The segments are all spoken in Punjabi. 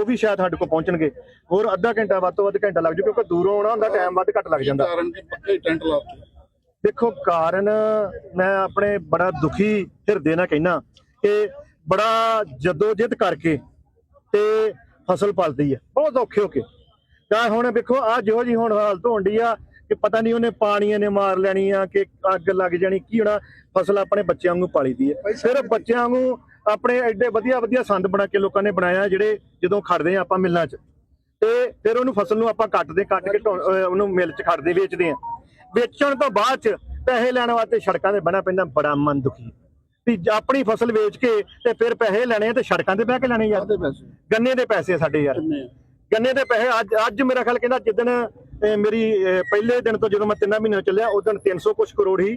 ਉਹ ਵੀ ਸ਼ਾਇਦ ਸਾਡੇ ਕੋਲ ਪਹੁੰਚਣਗੇ। ਹੋਰ ਅੱਧਾ ਘੰਟਾ ਵੱਧ ਤੋਂ ਵੱਧ ਘੰਟਾ ਲੱਗ ਜੂ ਕਿਉਂਕਿ ਦੂਰੋਂ ਆਉਣਾ ਹੁੰਦਾ ਟਾਈਮ ਵੱਧ ਘੱਟ ਲੱਗ ਜਾਂਦਾ। ਕਾਰਨ ਕਿ ਪੱਕੇ ਟੈਂਟ ਲਾਤੇ ਦੇਖੋ ਕਾਰਨ ਮੈਂ ਆਪਣੇ ਬੜਾ ਦੁਖੀ ਹਿਰਦੇ ਨਾਲ ਕਹਿਣਾ ਕਿ ਬੜਾ ਜਦੋਜਹਿਦ ਕਰਕੇ ਤੇ ਫਸਲ ਪਲਦੀ ਹੈ ਬਹੁਤ ਔਖੇ ਹੋ ਕੇ। ਤਾਂ ਹੁਣ ਵੇਖੋ ਆ ਜਿਹੋ ਜੀ ਹੁਣ ਹਾਲਤ ਹੋਣ ਡਈ ਆ ਕਿ ਪਤਾ ਨਹੀਂ ਉਹਨੇ ਪਾਣੀਆਂ ਨੇ ਮਾਰ ਲੈਣੀ ਆ ਕਿ ਅੱਗ ਲੱਗ ਜਾਣੀ ਕੀ ਹੋਣਾ। ਫਸਲ ਆਪਣੇ ਬੱਚਿਆਂ ਨੂੰ ਪਾਲੀ ਦੀ ਹੈ ਸਿਰਫ ਬੱਚਿਆਂ ਨੂੰ ਆਪਣੇ ਐਡੇ ਵਧੀਆ ਵਧੀਆ ਸੰਦ ਬਣਾ ਕੇ ਲੋਕਾਂ ਨੇ ਬਣਾਇਆ ਜਿਹੜੇ ਜਦੋਂ ਖੜਦੇ ਆ ਆਪਾਂ ਮਿੱਲਾਂ 'ਚ। ਤੇ ਫਿਰ ਉਹਨੂੰ ਫਸਲ ਨੂੰ ਆਪਾਂ ਕੱਟਦੇ ਕੱਟ ਕੇ ਉਹਨੂੰ ਮਿਲ 'ਚ ਖੜਦੇ ਵੇਚਦੇ ਆ। ਵੇਚਣ ਤੋਂ ਬਾਅਦ 'ਚ ਪੈਸੇ ਲੈਣ ਵਾਸਤੇ ਸੜਕਾਂ ਤੇ ਬਣਾ ਪੈਂਦਾ ਬੜਾ ਮਨ ਦੁਖੀ ਵੀ ਆਪਣੀ ਫਸਲ ਵੇਚ ਕੇ ਤੇ ਫਿਰ ਪੈਸੇ ਲੈਣੇ ਤੇ ਸੜਕਾਂ ਤੇ ਬਹਿ ਕੇ ਲੈਣੇ ਯਾਰ। ਗੰਨੇ ਦੇ ਪੈਸੇ ਸਾਡੇ ਯਾਰ? ਗੰਨੇ ਦੇ ਪੈਸੇ ਅੱਜ ਅੱਜ ਮੇਰਾ ਖਿਆਲ ਕਹਿੰਦਾ ਜਿੱਦਣ ਮੇਰੀ ਪਹਿਲੇ ਦਿਨ ਤੋਂ ਜਦੋਂ ਮੈਂ ਤਿੰਨਾਂ ਮਹੀਨੇ ਚੱਲਿਆ ਉਦੋਂ 300 ਕੁਛ ਕਰੋੜ ਹੀ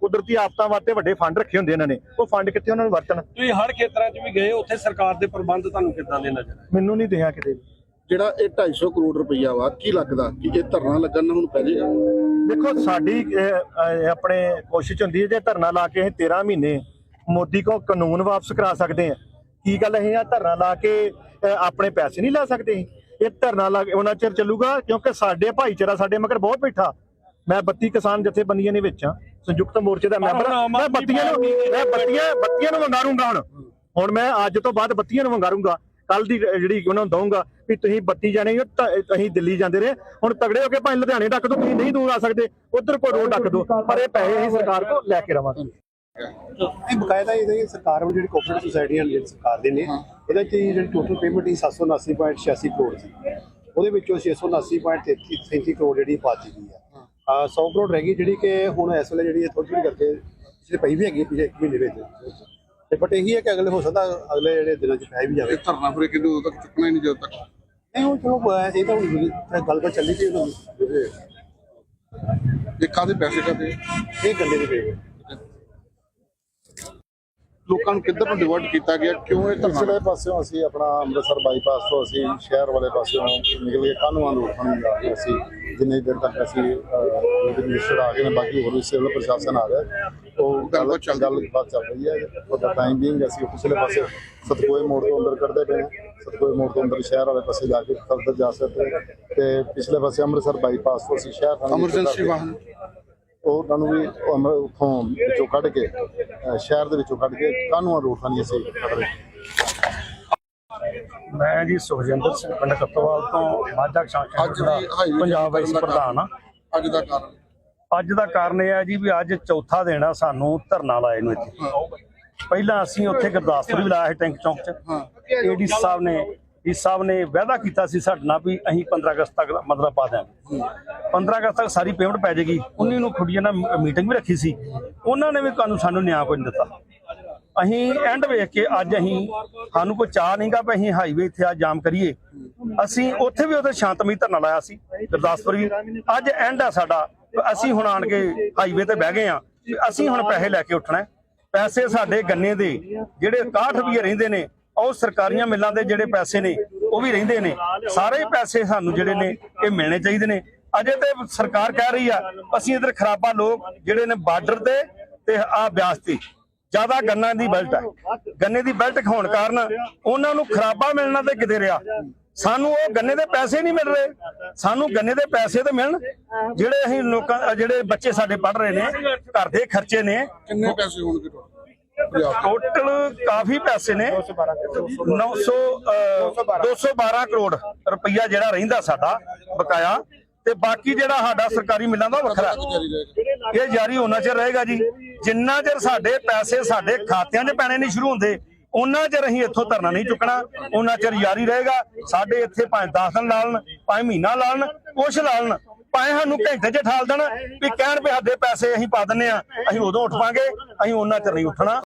ਕੁਦਰਤੀ ਆਫਤਾਂ ਵਾਸਤੇ ਵੱਡੇ ਫੰਡ ਰੱਖੇ ਹੁੰਦੇ ਇਹਨਾਂ ਨੇ। ਉਹ ਫੰਡ ਕਿੱਥੇ ਉਹਨਾਂ ਨੂੰ ਵਰਤਣ? ਤੁਸੀਂ ਹਰ ਖੇਤਰਾਂ 'ਚ ਵੀ ਗਏ ਉੱਥੇ ਸਰਕਾਰ ਦੇ ਪ੍ਰਬੰਧ ਤੁਹਾਨੂੰ ਕਿੱਦਾਂ ਦੇ ਨਜ਼ਰ ਮੈਨੂੰ ਨਹੀਂ ਦਿਖਿਆ ਕਿਤੇ। ਜਿਹੜਾ ਇਹ 250 ਕਰੋੜ ਰੁਪਈਆ ਵਾ ਕੀ ਲੱਗਦਾ ਕਿ ਇਹ ਧਰਨਾ ਲੱਗਣ ਨਾਲ ਹੁਣ ਪੈ ਜਾਏਗਾ ਦੇਖੋ ਸਾਡੀ ਆਪਣੇ ਕੋਸ਼ਿਸ਼ ਹੁੰਦੀ ਹੈ ਜੇ ਧਰਨਾ ਲਾ ਕੇ ਅਸੀਂ 13 ਮਹੀਨੇ ਮੋਦੀ ਕੋ ਕਾਨੂੰਨ ਵਾਪਸ ਕਰਾ ਸਕਦੇ ਆ ਕੀ ਗੱਲ ਅਸੀਂ ਆ ਧਰਨਾ ਲਾ ਕੇ ਆਪਣੇ ਪੈਸੇ ਨਹੀਂ ਲੈ ਸਕਦੇ? ਇਹ ਧਰਨਾ ਲਾ ਕੇ ਉਹਨਾਂ ਚਿਰ ਚੱਲੂਗਾ ਕਿਉਂਕਿ ਸਾਡੇ ਭਾਈਚਾਰਾ ਸਾਡੇ ਮਗਰ ਬਹੁਤ ਬੈਠਾ। ਮੈਂ 32 ਕਿਸਾਨ ਜਥੇਬੰਦੀਆਂ ਦੇ ਵਿੱਚ ਆ ਸੰਯੁਕਤ ਮੋਰਚੇ ਦਾ ਮੈਂਬਰ ਹਾਂ। ਮੈਂ ਬੱਤੀਆਂ ਨੂੰ ਮੈਂ ਬੱਤੀਆਂ ਬੱਤੀਆਂ ਨੂੰ ਵੰਗਾਰੂੰਗਾ ਹੁਣ। ਹੁਣ ਮੈਂ ਅੱਜ ਤੋਂ ਬਾਅਦ ਬੱਤੀਆਂ ਨੂੰ ਵੰਗਾਰੂੰਗਾ। ਕੱਲ ਦੀ ਜਿਹੜੀ ਉਹਨਾਂ ਨੂੰ ਦਊਂਗਾ ਵੀ ਤੁਸੀਂ ਬੱਤੀ ਜਾਣੇ ਹੋ ਤਾਂ ਅਸੀਂ ਦਿੱਲੀ ਜਾਂਦੇ ਰਹੇ। ਹੁਣ ਤਗੜੇ ਹੋ ਕੇ ਭਾਵੇਂ ਲੁਧਿਆਣੇ ਡੱਕ ਦੋ ਤੁਸੀਂ ਨਹੀਂ ਦੂਰ ਆ ਸਕਦੇ। ਉਧਰ ਕੋਈ ਰੋਡ ਡੱਕ ਦੋ ਪਰ ਇਹ ਪੈਸੇ ਅਸੀਂ ਸਰਕਾਰ ਕੋਲ ਲੈ ਕੇ ਰਵਾਂਗੇ। ਇਹ ਬਕਾਇਦਾ ਇਹਦੇ ਸਰਕਾਰ ਵੱਲੋਂ ਜਿਹੜੀ ਕੋਆਪਰੇਟਿਵ ਸੁਸਾਇਟੀਆਂ ਜਿਹੜੀ ਸਰਕਾਰ ਦੇ ਨੇ ਇਹਦੇ ਚ ਜਿਹੜੀ ਟੋਟਲ ਪੇਮੈਂਟ ਹੀ 779.86 ਕਰੋੜ ਸੀ। ਉਹਦੇ ਵਿੱਚੋਂ 679.33 ਕਰੋੜ ਜਿਹੜੀ ਪਾਤੀ ਗਈ ਆ। 100 ਕਰੋੜ ਰਹਿ ਗਈ ਜਿਹੜੀ ਕਿ ਹੁਣ ਇਸ ਵੇਲੇ ਜਿਹੜੀ ਥੋੜੀ ਥੋੜੀ ਕਰਕੇ ਪਿਛਲੇ ਪਈ ਵੀ ਹੈਗੀ ਪਿਛਲੇ ਇੱਕ ਮਹੀਨੇ ਵਿੱਚ। ਤੇ ਬਟ ਇਹੀ ਹੈ ਕਿ ਅਗਲੇ ਹੋ ਸਕਦਾ ਅਗਲੇ ਜਿਹੜੇ ਦਿਨਾਂ ਚ ਪੈ ਵੀ ਜਾਵੇ। ਧਰਨਾ ਫਿਰ ਕਿਦੋਂ ਉਦੋਂ ਤੱਕ ਚੁੱਕਣਾ ਹੀ ਨਹੀਂ ਜਦੋਂ ਤੱਕ? ਨਹੀਂ ਹੁਣ ਚਲੋ ਇਹ ਤਾਂ ਹੁਣ ਗੱਲਬਾਤ ਚੱਲੀ ਪਈ ਉਹਨਾਂ ਦੀ ਇਹ ਕਾਹਦੇ ਪੈਸੇ ਕਾਹਦੇ ਇਹ ਗੰਦੇ ਦੇ ਪਏ ਲੋਕਾਂ ਨੂੰ ਕਿੱਧਰ ਨੂੰ ਡਿਵਰਟ ਕੀਤਾ ਗਿਆ? ਕਿਉਂ ਇਹ ਧਰਨਾ? ਪਿਛਲੇ ਪਾਸਿਓਂ ਅਸੀਂ ਆਪਣਾ ਅੰਮ੍ਰਿਤਸਰ ਬਾਈਪਾਸ ਤੋਂ ਅਸੀਂ ਸ਼ਹਿਰ ਵਾਲੇ ਪਾਸਿਓਂ ਨਿਕਲ ਕੇ ਕਾਨੂੰਨਾਂ ਨੂੰ ਉਠਣ ਜਾ ਰਹੇ ਅਸੀਂ ਜਿੰਨੇ ਦਿਨ ਤੱਕ ਅਸੀਂ ਮਿਨਿਸਟਰ ਆ ਗਏ ਨੇ ਬਾਕੀ ਹੋਰ ਵੀ ਸਿਵਲ ਪ੍ਰਸ਼ਾਸਨ ਆ ਗਿਆ ਉਹ ਗੱਲਬਾਤ ਚੱਲ। ਗੱਲਬਾਤ ਚੱਲ ਰਹੀ ਹੈ। ਉਹਦਾ ਟਾਈਮ ਬੀਇੰਗ ਅਸੀਂ ਪਿਛਲੇ ਪਾਸੇ ਸਤਕੋਏ ਮੋੜ ਤੋਂ ਅੰਦਰ ਕੱਢਦੇ ਪਏ ਹਾਂ। ਸਤਕੋਏ ਮੋੜ ਤੋਂ ਅੰਦਰ ਸ਼ਹਿਰ ਵਾਲੇ ਪਾਸੇ ਜਾ ਕੇ ਫਰਦਰ ਜਾ ਸਕਦੇ। ਤੇ ਪਿਛਲੇ ਪਾਸੇ ਅੰਮ੍ਰਿਤਸਰ ਬਾਈਪਾਸ ਤੋਂ ਅਸੀਂ ਸ਼ਹਿਰ ਵਿੱਚ ਐਮਰਜੈਂਸੀ ਵਾਹਨ। ਉਹ ਉਹਨਾਂ ਨੂੰ ਵੀ ਅੰਮ੍ਰਿ- ਉੱਥੋਂ ਵਿੱਚੋਂ ਕੱਢ ਕੇ ਸ਼ਹਿਰ ਦੇ ਵਿੱਚੋਂ ਕੱਢ ਕੇ ਕਾਨੂੰਨ ਰੋਡ ਥਾਣੀ ਅਸੀਂ ਕੱਢ ਰਹੇ ਮੈਂ ਜੀ ਸੁਖਜਿੰਦਰ ਸਿੰਘ ਪਿੰਡ ਕੱਤੋਵਾਲ ਤੋਂ ਮਾਝਾ ਵੀ ਹਾਈਵੇ ਪੰਜਾਬ ਵਾਈਸ ਪ੍ਰਧਾਨ ਆ ਅੱਜ ਦਾ ਕਾਰਨ? ਅੱਜ ਦਾ ਕਾਰਨ ਇਹ ਹੈ ਜੀ ਵੀ ਅੱਜ ਚੌਥਾ ਦਿਨ ਆ ਸਾਨੂੰ ਧਰਨਾ ਲਾਏ ਨੂੰ ਇੱਥੇ। ਪਹਿਲਾਂ ਅਸੀਂ ਉੱਥੇ ਗੁਰਦਾਸਪੁਰ ਵੀ ਲਾਇਆ ਸੀ ਟੈਂਕ ਚੌਂਕ 'ਚ। ਏਡੀ ਸਾਹਿਬ ਨੇ ਡੀ ਸਾਹਿਬ ਨੇ ਵਾਅਦਾ ਕੀਤਾ ਸੀ ਸਾਡੇ ਨਾਲ ਵੀ ਅਸੀਂ 15 ਅਗਸਤ ਤੱਕ ਮਤਲਬ ਪਾ ਦਿਆਂਗੇ। 15 ਅਗਸਤ ਤੱਕ ਸਾਰੀ ਪੇਮੈਂਟ ਪੈ ਜਾਏਗੀ। 19 ਨੂੰ ਖੁੱਡੀਆਂ ਨਾਲ ਮੀਟਿੰਗ ਵੀ ਰੱਖੀ ਸੀ। ਉਹਨਾਂ ਨੇ ਵੀ ਕਾਨੂੰ ਸਾਨੂੰ ਨਿਆਂ ਕੋਈ ਨਹੀਂ ਦਿੱਤਾ। ਅਸੀਂ ਐਂਡ ਵੇਖ ਕੇ ਅੱਜ ਅਸੀਂ ਸਾਨੂੰ ਕੋਈ ਚਾਹ ਨਹੀਂਗਾ ਵੀ ਅਸੀਂ ਹਾਈਵੇ ਇੱਥੇ ਅੱਜ ਜਾਮ ਕਰੀਏ। ਅਸੀਂ ਉੱਥੇ ਵੀ ਉਹਦੇ ਸ਼ਾਂਤਮਈ ਧਰਨਾ ਲਾਇਆ ਸੀ, ਗੁਰਦਾਸਪੁਰ ਵੀ। ਅੱਜ ਐਂਡ ਆ ਸਾਡਾ। ਅਸੀਂ ਹੁਣ ਆਣ ਕੇ ਹਾਈਵੇ ਤੇ ਬਹਿ ਗਏ ਆ ਅਸੀਂ ਹੁਣ ਪੈਸੇ ਲੈ ਕੇ ਉੱਠਣਾ ਪੈਸੇ ਸਾਡੇ ਗੰਨੇ ਦੇ, ਜਿਹੜੇ 61 ਰੁਪਏ ਰਹਿੰਦੇ ਨੇ ਉਹ ਸਰਕਾਰੀਆਂ ਮਿੱਲਾਂ ਦੇ ਜਿਹੜੇ ਪੈਸੇ ਨੇ, ਉਹ ਵੀ ਰਹਿੰਦੇ ਨੇ। ਸਾਰੇ ਪੈਸੇ ਸਾਨੂੰ ਜਿਹੜੇ ਨੇ, ਇਹ ਮਿਲਣੇ ਚਾਹੀਦੇ ਨੇ। ਅਜੇ ਤੇ ਸਰਕਾਰ ਕਹਿ ਰਹੀ ਆ, ਅਸੀਂ ਇਧਰ ਖਰਾਬਾ ਲੋਕ ਜਿਹੜੇ ਨੇ ਬਾਰਡਰ ਤੇ ਤੇ ਆ ਬਿਆਸ ਤੇ, ਜ਼ਿਆਦਾ ਗੰਨਾ ਦੀ ਬੈਲਟ ਹੈ ਗੰਨੇ ਦੀ ਬੈਲਟ ਹੋਣ ਕਾਰਨ ਉਹਨਾਂ ਨੂੰ ਖਰਾਬਾ ਮਿਲਣਾ ਤੇ ਕਿਤੇ ਰਿਹਾ। ਸਾਨੂੰ ਉਹ ਗੰਨੇ ਦੇ ਪੈਸੇ ਨਹੀਂ ਮਿਲ ਰਹੇ। ਸਾਨੂੰ ਗੰਨੇ ਦੇ ਪੈਸੇ ਤੇ ਮਿਲਣ, ਜਿਹੜੇ ਅਸੀਂ ਲੋਕਾਂ, ਜਿਹੜੇ ਬੱਚੇ ਸਾਡੇ ਪੜ ਰਹੇ ਨੇ, ਘਰ ਦੇ ਖਰਚੇ ਨੇ। ਕਿੰਨੇ ਪੈਸੇ ਹੋਣਗੇ ਟੋਟਲ ਕਾਫੀ ਪੈਸੇ ਨੇ। 900 ਅਹ, 212 ਕਰੋੜ ਰੁਪਈਆ ਜਿਹੜਾ ਰਹਿੰਦਾ ਸਾਡਾ ਬਕਾਇਆ। ਤੇ ਬਾਕੀ ਜਿਹੜਾ ਸਾਡਾ ਸਰਕਾਰੀ ਮਿਲਾਂ ਦਾ ਉਹ ਵੱਖਰਾ ਇਹ ਜਾਰੀ ਹੋਣਾ ਚਿਰ ਰਹੇਗਾ ਜੀ। ਜਿੰਨਾ ਚਿਰ ਸਾਡੇ ਪੈਸੇ ਸਾਡੇ ਖਾਤਿਆਂ 'ਚ ਪੈਣੇ ਨਹੀਂ ਸ਼ੁਰੂ ਹੁੰਦੇ ਉਹਨਾਂ ਚਿਰ ਅਸੀਂ ਇੱਥੋਂ ਧਰਨਾ ਨਹੀਂ ਚੁੱਕਣਾ। ਉਹਨਾਂ ਚਿਰ ਜਾਰੀ ਰਹੇਗਾ। ਸਾਡੇ ਇੱਥੇ ਭਾਵੇਂ 10 ਦਿਨ ਲਾਲਣ ਭਾਵੇਂ ਮਹੀਨਾ ਲਾਲਣ ਕੁਛ ਲਾਲਣ ਭਾਵੇਂ ਸਾਨੂੰ ਘੰਟੇ 'ਚ ਠਾਲ ਦੇਣ ਵੀ ਕਹਿਣ ਵੀ ਸਾਡੇ ਪੈਸੇ ਅਸੀਂ ਪਾ ਦਿੰਨੇ ਆ ਅਸੀਂ ਉਦੋਂ ਉੱਠ ਪਾਂਗੇ ਅਸੀਂ ਉਹਨਾਂ ਚਿਰ ਨਹੀਂ ਉੱਠਣਾ।